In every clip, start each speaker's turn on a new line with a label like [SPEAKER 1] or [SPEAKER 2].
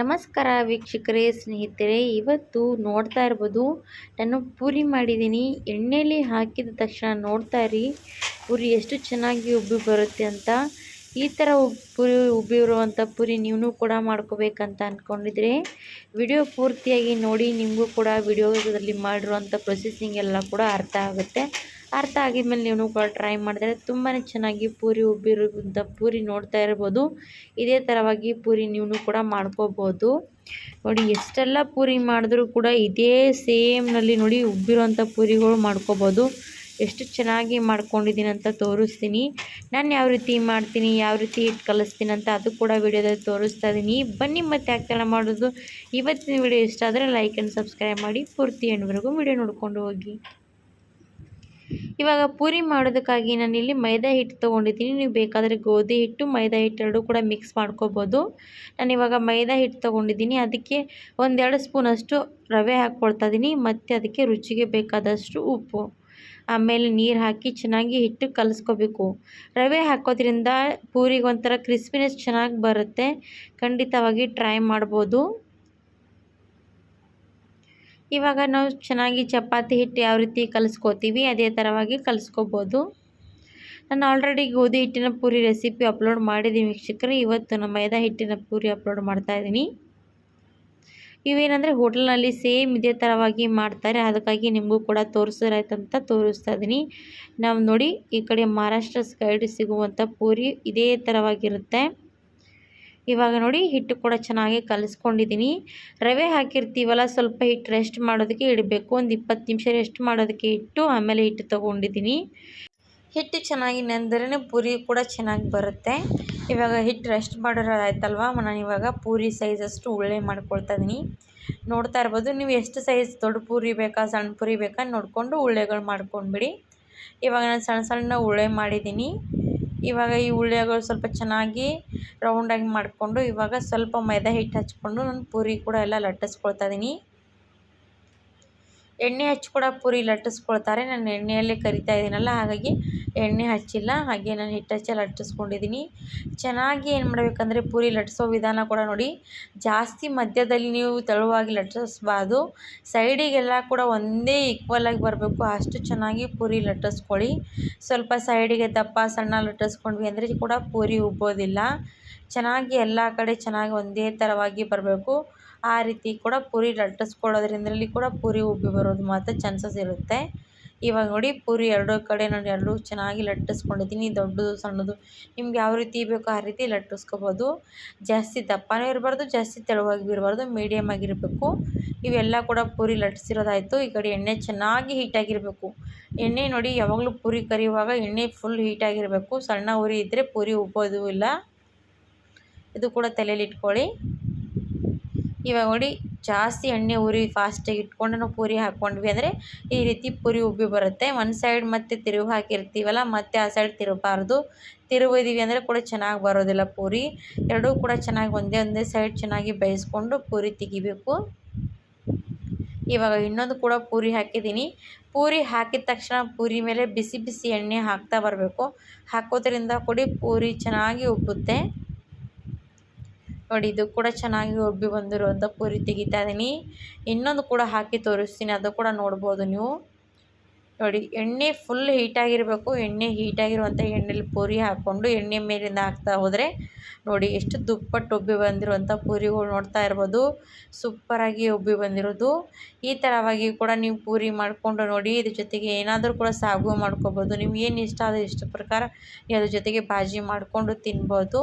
[SPEAKER 1] ನಮಸ್ಕಾರ ವೀಕ್ಷಕರೇ ಸ್ನೇಹಿತರೆ, ಇವತ್ತು ನೋಡ್ತಾ ಇರ್ಬೋದು, ನಾನು ಪೂರಿ ಮಾಡಿದ್ದೀನಿ. ಎಣ್ಣೆಲಿ ಹಾಕಿದ ತಕ್ಷಣ ನೋಡ್ತಾ ಇರಿ, ಪೂರಿ ಎಷ್ಟು ಚೆನ್ನಾಗಿ ಉಬ್ಬಿ ಬರುತ್ತೆ ಅಂತ. ಈ ಥರ ಪುರಿ ಉಬ್ಬಿ ಬರುವಂಥ ಪೂರಿ ನೀವು ಕೂಡ ಮಾಡ್ಕೋಬೇಕಂತ ಅಂದ್ಕೊಂಡಿದ್ರೆ ವಿಡಿಯೋ ಪೂರ್ತಿಯಾಗಿ ನೋಡಿ, ನಿಮಗೂ ಕೂಡ ವಿಡಿಯೋದಲ್ಲಿ ಮಾಡಿರುವಂಥ ಪ್ರೊಸೆಸಿಂಗ್ ಎಲ್ಲ ಕೂಡ ಅರ್ಥ ಆಗುತ್ತೆ. ಅರ್ಥ ಆಗಿದ್ಮೇಲೆ ನೀವು ಕೂಡ ಟ್ರೈ ಮಾಡಿದ್ರೆ ತುಂಬಾ ಚೆನ್ನಾಗಿ ಪೂರಿ ಉಬ್ಬಿರುವಂಥ ಪೂರಿ ನೋಡ್ತಾ ಇರ್ಬೋದು. ಇದೇ ಥರವಾಗಿ ಪೂರಿ ನೀವು ಕೂಡ ಮಾಡ್ಕೋಬೋದು. ನೋಡಿ, ಎಷ್ಟೆಲ್ಲ ಪೂರಿ ಮಾಡಿದ್ರೂ ಕೂಡ ಇದೇ ಸೇಮ್ನಲ್ಲಿ ನೋಡಿ ಉಬ್ಬಿರುವಂಥ ಪೂರಿಗಳು ಮಾಡ್ಕೋಬೋದು. ಎಷ್ಟು ಚೆನ್ನಾಗಿ ಮಾಡ್ಕೊಂಡಿದ್ದೀನಿ ಅಂತ ತೋರಿಸ್ತೀನಿ. ನಾನು ಯಾವ ರೀತಿ ಮಾಡ್ತೀನಿ, ಯಾವ ರೀತಿ ಹಿಟ್ಟು ಕಲಿಸ್ತೀನಿ ಅಂತ ಅದು ಕೂಡ ವಿಡಿಯೋದಲ್ಲಿ ತೋರಿಸ್ತಾ ಇದ್ದೀನಿ. ಬನ್ನಿ ಮತ್ತೆ ಯಾಕೆಲ್ಲ ಮಾಡೋದು. ಇವತ್ತಿನ ವಿಡಿಯೋ ಇಷ್ಟ ಆದರೆ ಲೈಕ್ ಆ್ಯಂಡ್ ಸಬ್ಸ್ಕ್ರೈಬ್ ಮಾಡಿ. ಪೂರ್ತಿ ಎಂಡ್ವರೆಗೂ ವಿಡಿಯೋ ನೋಡ್ಕೊಂಡು ಹೋಗಿ. ಇವಾಗ ಪೂರಿ ಮಾಡೋದಕ್ಕಾಗಿ ನಾನಿಲ್ಲಿ ಮೈದಾ ಹಿಟ್ಟು ತೊಗೊಂಡಿದ್ದೀನಿ. ನೀವು ಬೇಕಾದರೆ ಗೋಧಿ ಹಿಟ್ಟು, ಮೈದಾ ಹಿಟ್ಟು ಎರಡೂ ಕೂಡ ಮಿಕ್ಸ್ ಮಾಡ್ಕೋಬೋದು. ನಾನು ಇವಾಗ ಮೈದಾ ಹಿಟ್ಟು ತೊಗೊಂಡಿದ್ದೀನಿ. ಅದಕ್ಕೆ ಒಂದೆರಡು ಸ್ಪೂನಷ್ಟು ರವೆ ಹಾಕ್ಕೊಳ್ತಾ ಇದ್ದೀನಿ. ಮತ್ತು ಅದಕ್ಕೆ ರುಚಿಗೆ ಬೇಕಾದಷ್ಟು ಉಪ್ಪು. ಆಮೇಲೆ ನೀರು ಹಾಕಿ ಚೆನ್ನಾಗಿ ಹಿಟ್ಟು ಕಲಿಸ್ಕೋಬೇಕು. ರವೆ ಹಾಕೋದ್ರಿಂದ ಪೂರಿಗೆ ಒಂಥರ ಕ್ರಿಸ್ಪಿನೆಸ್ ಚೆನ್ನಾಗಿ ಬರುತ್ತೆ. ಖಂಡಿತವಾಗಿ ಟ್ರೈ ಮಾಡ್ಬೋದು. ಇವಾಗ ನಾವು ಚೆನ್ನಾಗಿ ಚಪಾತಿ ಹಿಟ್ಟು ಯಾವ ರೀತಿ ಕಲಿಸ್ಕೋತೀವಿ, ಅದೇ ಥರವಾಗಿ ಕಲಿಸ್ಕೋಬೋದು. ನಾನು ಆಲ್ರೆಡಿ ಗೋಧಿ ಹಿಟ್ಟಿನ ಪೂರಿ ರೆಸಿಪಿ ಅಪ್ಲೋಡ್ ಮಾಡಿದ್ದೀನಿ ವೀಕ್ಷಕರು. ಇವತ್ತು ನಮ್ಮ ಮೈದಾ ಹಿಟ್ಟಿನ ಪೂರಿ ಅಪ್ಲೋಡ್ ಮಾಡ್ತಾಯಿದ್ದೀನಿ ಇವೇನಂದರೆ ಹೋಟೆಲ್ನಲ್ಲಿ ಸೇಮ್ ಇದೇ ಥರವಾಗಿ ಮಾಡ್ತಾರೆ. ಅದಕ್ಕಾಗಿ ನಿಮಗೂ ಕೂಡ ತೋರಿಸಿರಾಯ್ತಂತ ತೋರಿಸ್ತಾ ಇದ್ದೀನಿ ನಾವು ನೋಡಿ ಈ ಕಡೆ ಮಹಾರಾಷ್ಟ್ರ ಸೈಡ್ ಸಿಗುವಂಥ ಪೂರಿ ಇದೇ ಥರವಾಗಿರುತ್ತೆ ಇವಾಗ ನೋಡಿ ಹಿಟ್ಟು ಕೂಡ ಚೆನ್ನಾಗಿ ಕಲಿಸ್ಕೊಂಡಿದ್ದೀನಿ. ರವೆ ಹಾಕಿರ್ತೀವಲ್ಲ, ಸ್ವಲ್ಪ ಹಿಟ್ಟು ರೆಸ್ಟ್ ಮಾಡೋದಕ್ಕೆ ಇಡಬೇಕು. ಒಂದು ಇಪ್ಪತ್ತು ನಿಮಿಷ ರೆಸ್ಟ್ ಮಾಡೋದಕ್ಕೆ ಇಟ್ಟು ಆಮೇಲೆ ಹಿಟ್ಟು ತೊಗೊಂಡಿದ್ದೀನಿ. ಹಿಟ್ಟು ಚೆನ್ನಾಗಿ ನೆಂದ್ರೆ ಪೂರಿ ಕೂಡ ಚೆನ್ನಾಗಿ ಬರುತ್ತೆ. ಇವಾಗ ಹಿಟ್ಟು ರೆಸ್ಟ್ ಮಾಡಿರೋದಾಯ್ತಲ್ವ ನಾನು ಇವಾಗ ಪೂರಿ ಸೈಜಷ್ಟು ಉಳ್ಳೆ ಮಾಡ್ಕೊಳ್ತಾ ಇದ್ದೀನಿ ನೋಡ್ತಾ ಇರ್ಬೋದು, ನೀವು ಎಷ್ಟು ಸೈಜ್ ದೊಡ್ಡ ಪೂರಿ ಬೇಕಾ, ಸಣ್ಣ ಪೂರಿ ಬೇಕಾ ನೋಡಿಕೊಂಡು ಉಳ್ಳೆಗಳು ಮಾಡ್ಕೊಂಡ್ಬಿಡಿ. ಇವಾಗ ನಾನು ಸಣ್ಣ ಸಣ್ಣ ಉಳ್ಳೆ ಮಾಡಿದ್ದೀನಿ. ಇವಾಗ ಈ ಉಳ್ಳಿಗಳು ಸ್ವಲ್ಪ ಚೆನ್ನಾಗಿ ರೌಂಡಾಗಿ ಮಾಡಿಕೊಂಡು ಇವಾಗ ಸ್ವಲ್ಪ ಮೈದಾ ಹಿಟ್ಟು ಹಚ್ಕೊಂಡು ನಾನು ಪೂರಿ ಕೂಡ ಎಲ್ಲ ಲಟ್ಟಿಸ್ಕೊಳ್ತಾ ಇದ್ದೀನಿ ಎಣ್ಣೆ ಹಚ್ಚಿ ಕೂಡ ಪೂರಿ ಲಟ್ಟಿಸ್ಕೊಳ್ತಾರೆ. ನಾನು ಎಣ್ಣೆಯಲ್ಲೇ ಕರಿತಾ ಇದ್ದೀನಲ್ಲ ಹಾಗಾಗಿ ಎಣ್ಣೆ ಹಚ್ಚಿಲ್ಲ. ಹಾಗೆ ನಾನು ಹಿಟ್ಟು ಹಚ್ಚಿ ಲಟ್ಟಿಸ್ಕೊಂಡಿದ್ದೀನಿ ಚೆನ್ನಾಗಿ ಏನು ಮಾಡಬೇಕಂದ್ರೆ ಪೂರಿ ಲಟ್ಟಿಸೋ ವಿಧಾನ ಕೂಡ ನೋಡಿ. ಜಾಸ್ತಿ ಮಧ್ಯದಲ್ಲಿ ನೀವು ತೆಳುವಾಗಿ ಲಟ್ಟಿಸ್ಬಾರ್ದು. ಸೈಡಿಗೆಲ್ಲ ಕೂಡ ಒಂದೇ ಈಕ್ವಲಾಗಿ ಬರಬೇಕು. ಅಷ್ಟು ಚೆನ್ನಾಗಿ ಪೂರಿ ಲಟ್ಟಿಸ್ಕೊಳ್ಳಿ. ಸ್ವಲ್ಪ ಸೈಡಿಗೆ ದಪ್ಪ ಸಣ್ಣ ಲಟ್ಟಿಸ್ಕೊಂಡ್ವಿ ಅಂದರೆ ಕೂಡ ಪೂರಿ ಉಬ್ಬೋದಿಲ್ಲ. ಚೆನ್ನಾಗಿ ಎಲ್ಲ ಕಡೆ ಚೆನ್ನಾಗಿ ಒಂದೇ ಥರವಾಗಿ ಬರಬೇಕು. ಆ ರೀತಿ ಕೂಡ ಪೂರಿ ಲಟ್ಟಿಸ್ಕೊಳ್ಳೋದ್ರಿಂದಲೂ ಕೂಡ ಪೂರಿ ಉಬ್ಬಿ ಬರೋದು ಮಾತ್ರ ಚಾನ್ಸಸ್ ಇರುತ್ತೆ. ಇವಾಗ ನೋಡಿ ಪೂರಿ ಎರಡು ಕಡೆ ನಾನು ಎರಡೂ ಚೆನ್ನಾಗಿ ಲಟ್ಟಿಸ್ಕೊಂಡಿದ್ದೀನಿ, ದೊಡ್ಡದು, ಸಣ್ಣದು. ನಿಮ್ಗೆ ಯಾವ ರೀತಿ ಬೇಕೋ ಆ ರೀತಿ ಲಟ್ಟಿಸ್ಕೋಬೋದು. ಜಾಸ್ತಿ ದಪ್ಪನೂ ಇರಬಾರ್ದು, ಜಾಸ್ತಿ ತೆಳುವಾಗಿ ಇರಬಾರ್ದು ಮೀಡಿಯಮ್ ಆಗಿರಬೇಕು. ಇವೆಲ್ಲ ಕೂಡ ಪೂರಿ ಲಟ್ಟಿಸಿರೋದಾಯಿತು. ಈ ಕಡೆ ಎಣ್ಣೆ ಚೆನ್ನಾಗಿ ಹೀಟಾಗಿರಬೇಕು ಎಣ್ಣೆ ನೋಡಿ ಯಾವಾಗಲೂ ಪೂರಿ ಕರಿಯುವಾಗ ಎಣ್ಣೆ ಫುಲ್ ಹೀಟಾಗಿರಬೇಕು ಸಣ್ಣ ಉರಿ ಇದ್ದರೆ ಪೂರಿ ಉಬ್ಬೋದು ಇಲ್ಲ. ಇದು ಕೂಡ ತಲೆಯಲ್ಲಿ ಇಟ್ಕೊಳ್ಳಿ. ಇವಾಗ ನೋಡಿ, ಜಾಸ್ತಿ ಎಣ್ಣೆ ಉರಿ ಫಾಸ್ಟಾಗಿ ಇಟ್ಕೊಂಡು ನಾವು ಪೂರಿ ಹಾಕ್ಕೊಂಡ್ವಿ ಅಂದರೆ ಈ ರೀತಿ ಪೂರಿ ಉಬ್ಬಿ ಬರುತ್ತೆ. ಒಂದು ಸೈಡ್ ಮತ್ತೆ ತಿರುವು ಹಾಕಿರ್ತೀವಲ್ಲ, ಮತ್ತೆ ಆ ಸೈಡ್ ತಿರುಗಬಾರ್ದು. ತಿರುವಿದೀವಿ ಅಂದರೆ ಕೂಡ ಚೆನ್ನಾಗಿ ಬರೋದಿಲ್ಲ ಪೂರಿ. ಎರಡೂ ಕೂಡ ಚೆನ್ನಾಗಿ ಒಂದೇ ಒಂದೇ ಸೈಡ್ ಚೆನ್ನಾಗಿ ಬೇಯಿಸ್ಕೊಂಡು ಪೂರಿ ತೆಗಿಬೇಕು. ಇವಾಗ ಇನ್ನೊಂದು ಕೂಡ ಪೂರಿ ಹಾಕಿದ್ದೀನಿ. ಪೂರಿ ಹಾಕಿದ ತಕ್ಷಣ ಪೂರಿ ಮೇಲೆ ಬಿಸಿ ಬಿಸಿ ಎಣ್ಣೆ ಹಾಕ್ತಾ ಬರಬೇಕು. ಹಾಕೋದ್ರಿಂದ ಕೂಡ ಪೂರಿ ಚೆನ್ನಾಗಿ ಉಬ್ಬುತ್ತೆ. ನೋಡಿ, ಇದು ಕೂಡ ಚೆನ್ನಾಗಿ ಉಬ್ಬಿ ಬಂದಿರುವಂಥ ಪೂರಿ ತೆಗಿತಾ ಇದ್ದೀನಿ ಇನ್ನೊಂದು ಕೂಡ ಹಾಕಿ ತೋರಿಸ್ತೀನಿ, ಅದು ಕೂಡ ನೋಡ್ಬೋದು ನೀವು. ನೋಡಿ, ಎಣ್ಣೆ ಫುಲ್ ಹೀಟಾಗಿರಬೇಕು ಎಣ್ಣೆ ಹೀಟಾಗಿರುವಂಥ ಎಣ್ಣೆಲಿ ಪೂರಿ ಹಾಕ್ಕೊಂಡು ಎಣ್ಣೆ ಮೇಲಿಂದ ಹಾಕ್ತಾ ಹೋದರೆ ನೋಡಿ, ಎಷ್ಟು ದುಪ್ಪಟ್ಟು ಉಬ್ಬಿ ಬಂದಿರುವಂಥ ಪೂರಿಗಳು ನೋಡ್ತಾ ಇರ್ಬೋದು. ಸೂಪರಾಗಿ ಉಬ್ಬಿ ಬಂದಿರೋದು. ಈ ಥರವಾಗಿ ಕೂಡ ನೀವು ಪೂರಿ ಮಾಡಿಕೊಂಡು ನೋಡಿ, ಇದ್ರ ಜೊತೆಗೆ ಏನಾದರೂ ಕೂಡ ಸಾಗು ಮಾಡ್ಕೋಬೋದು. ನಿಮ್ಗೆ ಏನು ಇಷ್ಟ ಆದರೆ ಇಷ್ಟ ಪ್ರಕಾರ ನೀವು ಅದ್ರ ಜೊತೆಗೆ ಬಾಜಿ ಮಾಡಿಕೊಂಡು ತಿನ್ಬೋದು.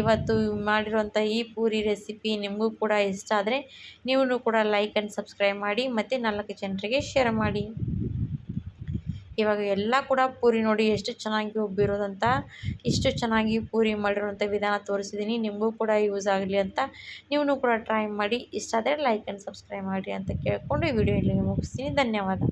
[SPEAKER 1] ಇವತ್ತು ಮಾಡಿರುವಂಥ ಈ ಪೂರಿ ರೆಸಿಪಿ ನಿಮಗೂ ಕೂಡ ಇಷ್ಟ ಆದರೆ ನೀವು ಕೂಡ ಲೈಕ್ ಆ್ಯಂಡ್ ಸಬ್ಸ್ಕ್ರೈಬ್ ಮಾಡಿ, ಮತ್ತು ನಾಲ್ಕು ಜನರಿಗೆ ಶೇರ್ ಮಾಡಿ. ಇವಾಗ ಎಲ್ಲ ಕೂಡ ಪೂರಿ ನೋಡಿ ಎಷ್ಟು ಚೆನ್ನಾಗಿ ಉಬ್ಬಿರೋದಂತ, ಇಷ್ಟು ಚೆನ್ನಾಗಿ ಪೂರಿ ಮಾಡಿರುವಂಥ ವಿಧಾನ ತೋರಿಸಿದ್ದೀನಿ ನಿಮಗೂ ಕೂಡ ಯೂಸ್ ಆಗಲಿ ಅಂತ ನೀವು ಕೂಡ ಟ್ರೈ ಮಾಡಿ. ಇಷ್ಟ ಆದರೆ ಲೈಕ್ ಆ್ಯಂಡ್ ಸಬ್ಸ್ಕ್ರೈಬ್ ಮಾಡಿ ಅಂತ ಕೇಳಿಕೊಂಡು ಈ ವಿಡಿಯೋ ಇಲ್ಲಿಗೆ ಮುಗಿಸ್ತೀನಿ. ಧನ್ಯವಾದ.